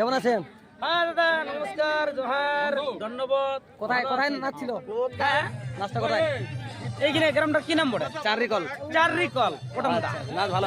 কেমন আছেন? হ্যাঁ দাদা নমস্কার জোহার ধন্যবাদ কোথায় কোথায় নাচ ছিল হ্যাঁ? নাচটা কোথায়? এইখানে গ্রামটার কি নাম বলে চারিকল চারিকল ওটা নাচ ভালো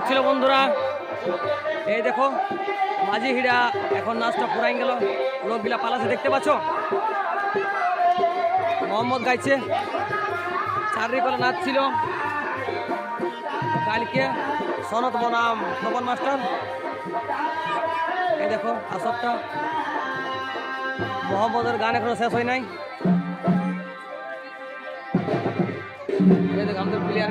চাররি কলে নাচ ছিল বন্ধুরা। এই দেখো মাঝি হিড়া এখন নাচটা পুরাই গেল। লোকগুলা পালাছে, দেখতে পাচ্ছ? মোহাম্মদ গাইছে। চাররি কলে নাচ ছিল কালকে সনত বনাম খবর মাস্টার। এই দেখো, আসরটা। মোহাম্মদের গান এখনও শেষ হয় নাই। আমাদের প্লেয়ার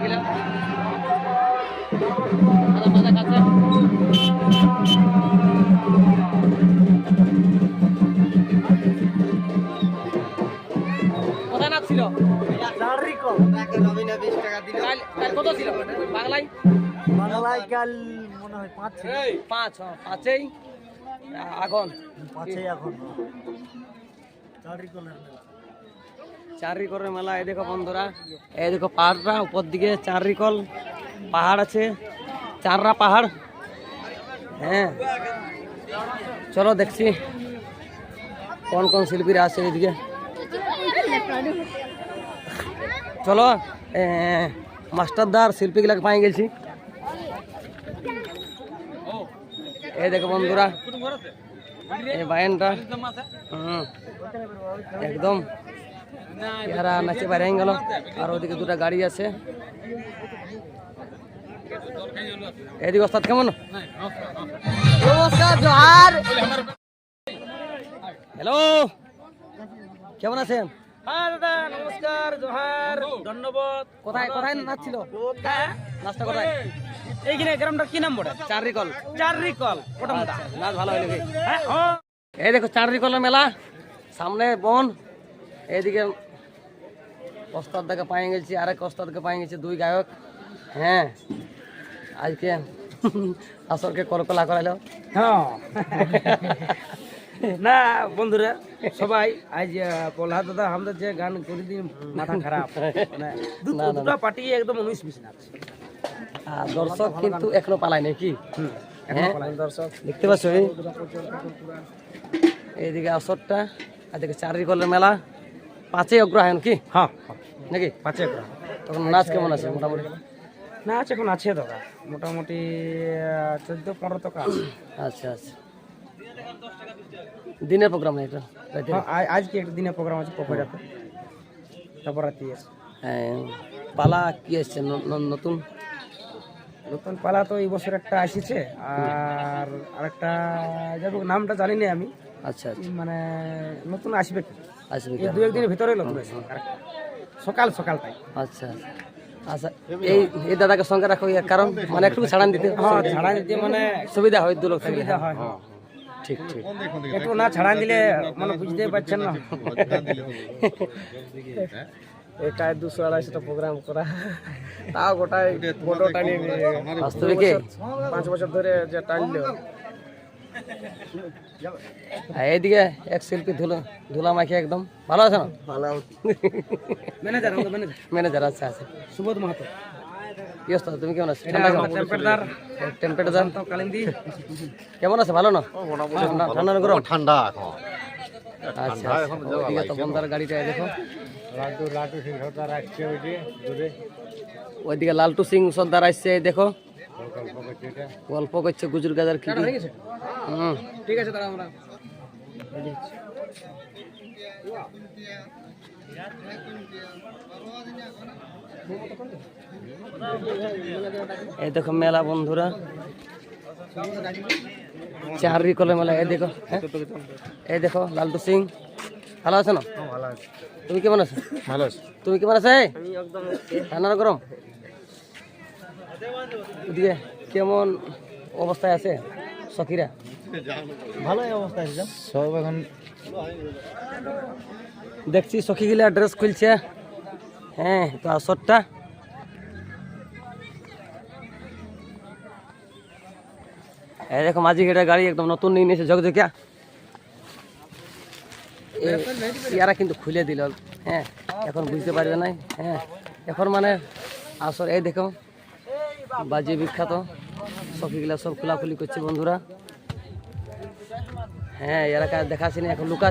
ছিল কত ছিল? বাংলায়? বাংলায় কাল মনে হয় পাঁচ পাঁচ হ্যাঁ, পাঁচেই। আগুন পাঁচই এখন। চাররি কলের চাররি কলের মেলা এই দেখো বন্ধুরা। এই দেখো পাহাড়টা উপর দিকে চাররি কল। পাহাড় আছে। চাররা পাহাড়। হ্যাঁ চলো দেখছি কোন কোন শিল্পীরা আছে এদিকে চলো এ, মাস্টারদার শিল্পীগুলাকে পাই গেছি এই দেখো বন্ধুরা এই বায়ানটা হুম একদম এরা নাচে বাইরে গেল আর ওদিকে দুটা গাড়ি আছে এদিকে ওস্তাদ কেমন? নমস্কার জোহার। হ্যালো। কেমন আছেন? হ্যাঁ নমস্কার জোহার ধন্যবাদ। কোথায় কোথায় নাচ ছিল হ্যাঁ? নাচটা কোথায়? এইখানে কি নাম বলে চাররি কল চাররি কল ওটা নাচ ভালো হইল কি? এই দেখো কলের মেলা। সামনে বন এইদিকে ওস্তাদ দাকে পাই গেছি আরেক ওস্তাদকে পাই গেছি দুই গায়ক। হ্যাঁ। আজকে আসরকে করকলা করাইলো। হ্যাঁ। না বন্ধুরা সবাই আজ প্রহ্লাদ দাদা আমাদের যে গান করে দিন মাথা খারাপ। মানে দুটা পার্টি একদম উনিশ বিশ নাচ। দর্শক কিন্তু এখনও পালায় নাই কি? হ্যাঁ? দর্শক দেখতে পাচ্ছ এইদিকে আসরটা আর দিকে চাররি কলের মেলা। পাঁচই অগ্রহায়ণ কি? হ্যাঁ। নাকি? পাঁচে তখন নাচ কেমন আছে মোটামুটি? নাচ এখন আছে দাদা। মোটামুটি চোদ্দ পনেরো টাকা আছে। আচ্ছা আচ্ছা। দিনের প্রোগ্রাম না এটা? হ্যাঁ, আজকে একটা দিনে প্রোগ্রাম আছে পোখরাতে তারপর রাতে আছে। হ্যাঁ, পালা কি ন- ন- নতুন? নতুন পালা তো এই বছর একটা আসিছে আর আরেকটা যাই হোক নামটা জানি না আমি। আচ্ছা আচ্ছা। মানে নতুন আসবে আসবে দু একদিনের ভিতরে নতুন আসবে। সকাল সকাল তাই। আচ্ছা। আচ্ছা এই এই দাদাকে সঙ্গে রাখো কারণ মানে একটু ছাড়ান দিতে। হ্যাঁ ছাড়া দিতে মানে সুবিধা হয় দু লোক থাকলে সুবিধা হয়। ঠিক ঠিক। একটু না ছাড়া দিলে মানে বুঝতেই পারছেন না। একাই দুশো আড়াইশোটা প্রোগ্রাম করা। তাও গোটাই ফটো টানিয়ে নিয়ে পাঁচ বছর ধরে যে টানলো। এইদিকে এক শিল্পী ধুলো ধুলা মাখি একদম। ভালো আছে। না ভালো ম্যানেজার ম্যানেজার ম্যানেজার আচ্ছা। আছে সুবোধ মাহাতো। তুমি কেমন আছো? টেম্পারেচার কেমন? ভালো না? ঠান্ডা ঠান্ডা গরম ঠান্ডা আচ্ছা। ওইদিকে গাড়িটা দেখো। লাটু লাটু সিং সর্দার আসছে ওই যে দূরে। ওইদিকে লালটু সিং সর্দার আসছে দেখো। গল্প করছে গুজুর গাজার কি। ঠিক আছে তারা আমরা। এই দেখো মেলা বন্ধুরা। চার কলে মেলা এই দেখো হ্যাঁ? এই দেখো লালটু সিং। ভালো আছো না? তুমি কেমন আছো? ভালো আছে। তুমি কেমন আছো? ঠান্ডা গরম? ওদিকে কেমন অবস্থায় আছে সখীরা? ভালো অবস্থা আছে সব এখন দেখছি সখীগুলা ড্রেস খুলছে। হ্যাঁ তো আসরটা এই দেখো মাঝি ঘেটা গাড়ি একদম নতুন নিয়ে নিয়েছে ঝকঝকিয়া। ইয়ারা কিন্তু খুলে দিল। হ্যাঁ এখন বুঝতে পারবে না হ্যাঁ এখন মানে আসর এই দেখো। বাজি বিখ্যাত। সফিগুলা সব খোলাখুলি করছে বন্ধুরা। হ্যাঁ এরা দেখাচ্ছি না এখন লুকা